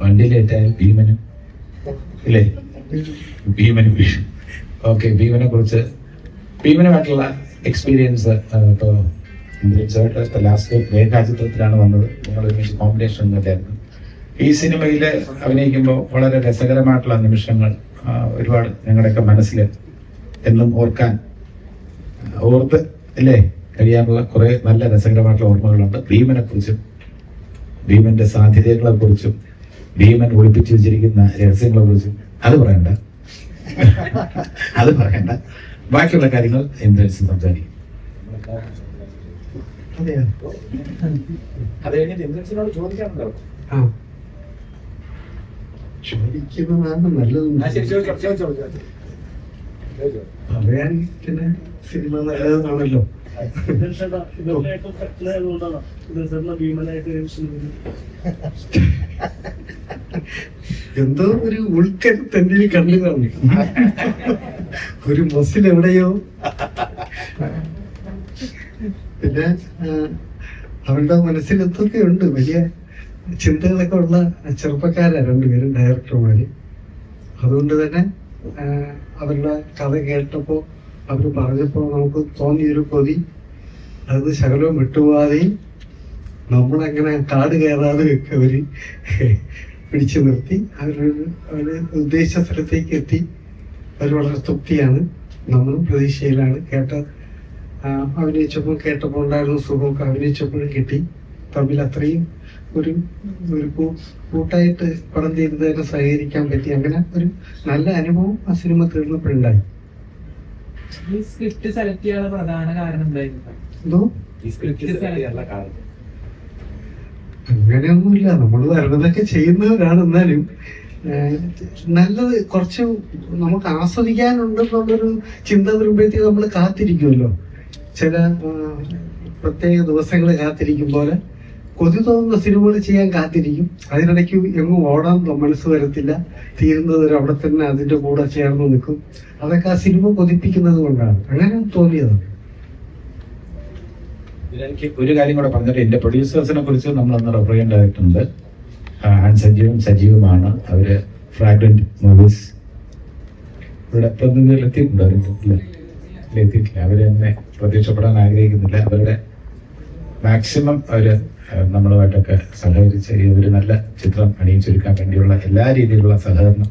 വണ്ടിയിലേറ്റാൽ ഭീമനും ഇല്ലേ? ഭീമനും ഓക്കെ ഭീമനെ കുറിച്ച് ഭീമനുമായിട്ടുള്ള എക്സ്പീരിയൻസ് ഇപ്പോൾ ഇന്ദ്രൻസായിട്ട് ലാസ്റ്റ് രേഖാചിത്രത്തിലാണ് വന്നത്. ഞങ്ങൾ ഒരുമിച്ച് കോമ്പിനേഷൻ ഉണ്ടായിരുന്നു. ഈ സിനിമയിൽ അഭിനയിക്കുമ്പോൾ വളരെ രസകരമായിട്ടുള്ള നിമിഷങ്ങൾ ഒരുപാട് ഞങ്ങളുടെയൊക്കെ മനസ്സിൽ എന്നും ഓർക്കാൻ ഓർത്ത് അല്ലേ? കഴിയാനുള്ള കുറെ നല്ല രസകരമായിട്ടുള്ള ഓർമ്മകളുണ്ട്. ഭീമനെ കുറിച്ചും ഭീമന്റെ സാധ്യതകളെ കുറിച്ചും ഭീമൻ ഒളിപ്പിച്ചു വെച്ചിരിക്കുന്ന രഹസ്യങ്ങളെ കുറിച്ചും അത് പറയണ്ട. അത് പറയണ്ട. ബാക്കിയുള്ള കാര്യങ്ങൾ ഇന്ദ്രൻസ് സംസാരിക്കും? അത് കഴിഞ്ഞിട്ട് ഇന്ദ്രൻസിനോട് ചോദിക്കാനുണ്ടോ ആ. ചോദിക്കുന്നതാണ് നല്ലത് പറയാൻ പിന്നെ സിനിമ നല്ലതാണല്ലോ എന്തോ ഒരു ഉൾക്കൻ എന്റെ കണ്ടു കാണും. ഒരു മസിൽ എവിടെയോ. പിന്നെ അവരുടെ മനസ്സിൽ എന്തൊക്കെ ഉണ്ട്? വലിയ ചിന്തകളൊക്കെ ഉള്ള ചെറുപ്പക്കാരാണ് രണ്ടുപേരും ഡയറക്ടർമാര്. അതുകൊണ്ട് തന്നെ അവരുടെ കഥ കേട്ടപ്പോ അവർ പറഞ്ഞപ്പോ നമുക്ക് തോന്നിയൊരു കൊതി. അത് ശകലവും വിട്ടുപോകാതെയും നമ്മളങ്ങനെ കാട് കയറാതെ അവർ പിടിച്ചു നിർത്തി. അവരൊരു അവർ ഉദ്ദേശ സ്ഥലത്തേക്ക് എത്തി. അവർ വളരെ തൃപ്തിയാണ്. നമ്മളും പ്രതീക്ഷയിലാണ്. കേട്ട അഭിനയിച്ചപ്പോൾ കേട്ടപ്പോൾ ഉണ്ടായിരുന്ന സുഖമൊക്കെ അഭിനയിച്ചപ്പോഴും കിട്ടി. തമ്മിൽ അത്രയും ഒരു ഒരു കൂട്ടായിട്ട് പടം ചെയ്തതായിട്ട് സഹകരിക്കാൻ പറ്റി. അങ്ങനെ ഒരു നല്ല അനുഭവം ആ സിനിമ തീർന്നപ്പോഴുണ്ടായി. ഈ സ്ക്രിപ്റ്റ് സെലക്ട് ചെയ്യാനുള്ള പ്രധാന കാരണം എന്തായിരുന്നു? അങ്ങനെയൊന്നുമില്ല. നമ്മൾ വരണതൊക്കെ ചെയ്യുന്നവരാണ് എന്നാലും നല്ലത് കുറച്ച് നമുക്ക് ആസ്വദിക്കാനുണ്ടെന്നുള്ളൊരു ചിന്ത വരുമ്പോഴത്തേക്ക് നമ്മൾ കാത്തിരിക്കുമല്ലോ. ചില പ്രത്യേക ദിവസങ്ങൾ കാത്തിരിക്കും പോലെ. കൊതി തോന്നുന്ന സിനിമകൾ ചെയ്യാൻ കാത്തിരിക്കും. അതിനിടയ്ക്ക് എങ്ങും ഓടാൻ മനസ്സ് വരത്തില്ല. തീരുന്നത് അവിടെ തന്നെ അതിന്റെ കൂടെ ചേർന്ന് നിൽക്കും. അതൊക്കെ ആ സിനിമ കൊതിപ്പിക്കുന്നത് കൊണ്ടാണ്. അങ്ങനെ തോന്നിയത് എനിക്ക് ഒരു കാര്യം കൂടെ പറഞ്ഞിട്ട് എന്റെ പ്രൊഡ്യൂസേഴ്സിനെ കുറിച്ച് നമ്മൾ അന്ന് റെഫർ ചെയ്യേണ്ടതായിട്ടുണ്ട് ആൻ സജീവും സജീവുമാണ്. അവർ ഫ്രാഗ്രന്റ് മൂവീസ് ഇവിടെ പ്രതിനിധികൾ എത്തിയിട്ടുണ്ടോ എത്തിയിട്ടില്ല അവർ തന്നെ പ്രത്യക്ഷപ്പെടാൻ ആഗ്രഹിക്കുന്നില്ല. അവരുടെ മാക്സിമം അവർ ആ, നമ്മളുമായിട്ടൊക്കെ സഹകരിച്ച് ഈ ഒരു നല്ല ചിത്രം അണിയിച്ചൊരുക്കാൻ വേണ്ടിയുള്ള എല്ലാ രീതിയിലുള്ള സഹകരണം